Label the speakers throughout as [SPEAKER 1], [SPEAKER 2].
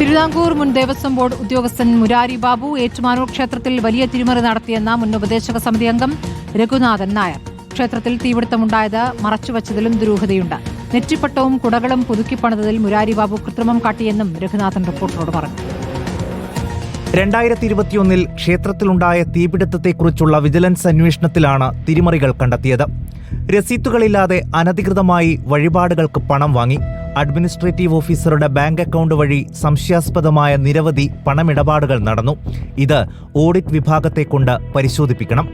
[SPEAKER 1] തിരുവിതാംകൂർ മുൻ ദേവസ്വം ബോർഡ് ഉദ്യോഗസ്ഥൻ മുരാരി ബാബു ഏറ്റുമാനൂർ ക്ഷേത്രത്തിൽ വലിയ തിരിമറി നടത്തിയെന്ന മുൻ ഉപദേശക സമിതി അംഗം രഘുനാഥൻ നായർ. ക്ഷേത്രത്തിൽ തീപിടുത്തമുണ്ടായത് മറച്ചുവച്ചതിലും ദുരൂഹതയുണ്ട്. നെറ്റിപ്പട്ടവും കുടകളും പുതുക്കിപ്പണിതതിൽ മുരാരി ബാബു കൃത്രിമം കാട്ടിയെന്നും രഘുനാഥൻ റിപ്പോർട്ടറോട് പറഞ്ഞു.
[SPEAKER 2] രണ്ടായിരത്തി ഇരുപത്തിയൊന്നിൽ ക്ഷേത്രത്തിലുണ്ടായ തീപിടുത്തത്തെക്കുറിച്ചുള്ള വിജിലൻസ് അന്വേഷണത്തിലാണ് തിരിമറികൾ കണ്ടെത്തിയത്. രസീത്തുകളില്ലാതെ അനധികൃതമായി വഴിപാടുകൾക്ക് പണം വാങ്ങി. അഡ്മിനിസ്ട്രേറ്റീവ് ഓഫീസറുടെ ബാങ്ക് അക്കൗണ്ട് വഴി സംശയാസ്പദമായ നിരവധി പണമിടപാടുകൾ നടന്നു. ഇത് ഓഡിറ്റ് വിഭാഗത്തെ കൊണ്ട് പരിശോധിപ്പിക്കണം.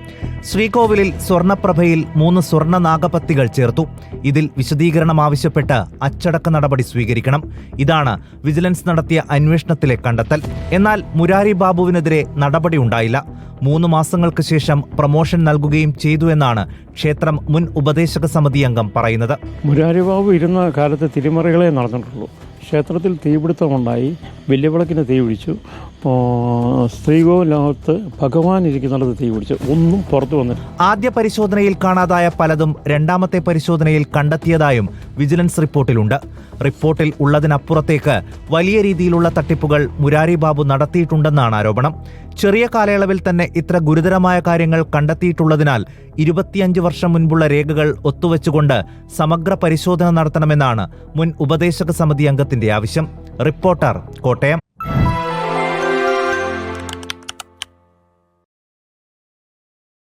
[SPEAKER 2] ശ്രീകോവിലിൽ സ്വർണപ്രഭയിൽ മൂന്ന് സ്വർണ നാഗപത്തികൾ ചേർത്തു. ഇതിൽ വിശദീകരണം ആവശ്യപ്പെട്ട് അച്ചടക്ക നടപടി സ്വീകരിക്കണം. ഇതാണ് വിജിലൻസ് നടത്തിയ അന്വേഷണത്തിലെ കണ്ടെത്തൽ. എന്നാൽ മുരാരി ബാബുവിനെതിരെ നടപടി ഉണ്ടായില്ല. മൂന്ന് മാസങ്ങൾക്ക് ശേഷം പ്രമോഷൻ നൽകുകയും ചെയ്തു എന്നാണ് ക്ഷേത്രം മുൻ ഉപദേശക സമിതി അംഗം പറയുന്നത്.
[SPEAKER 3] മുരാരിബാബു ഇരുന്ന കാലത്ത് തിരിമറികളെ നടന്നിട്ടുള്ളൂ. ക്ഷേത്രത്തിൽ തീപിടുത്തമുണ്ടായി. വലിയ വിളക്കിന് തീ പിടിച്ചു. സ്ത്രീകോവിലകത്ത് ഭഗവാൻ ഇരിക്കുന്നിടത്ത് തീ പിടിച്ചു. ഒന്നും പുറത്തു വന്നില്ല.
[SPEAKER 2] ആദ്യ പരിശോധനയിൽ കാണാതായ പലതും രണ്ടാമത്തെ പരിശോധനയിൽ കണ്ടെത്തിയതായും വിജിലൻസ് റിപ്പോർട്ടിലുണ്ട്. റിപ്പോർട്ടിൽ ഉള്ളതിനപ്പുറത്തേക്ക് വലിയ രീതിയിലുള്ള തട്ടിപ്പുകൾ മുരാരി ബാബു നടത്തിയിട്ടുണ്ടെന്നാണ് ആരോപണം. ചെറിയ കാലയളവിൽ തന്നെ ഇത്ര ഗുരുതരമായ കാര്യങ്ങൾ കണ്ടെത്തിയിട്ടുള്ളതിനാൽ ഇരുപത്തിയഞ്ച് വർഷം മുൻപുള്ള രേഖകൾ ഒത്തുവെച്ചുകൊണ്ട് സമഗ്ര പരിശോധന നടത്തണമെന്നാണ് മുൻ ഉപദേശക സമിതി അംഗത്തിന്റെ ആവശ്യം. റിപ്പോർട്ടർ കോട്ടയം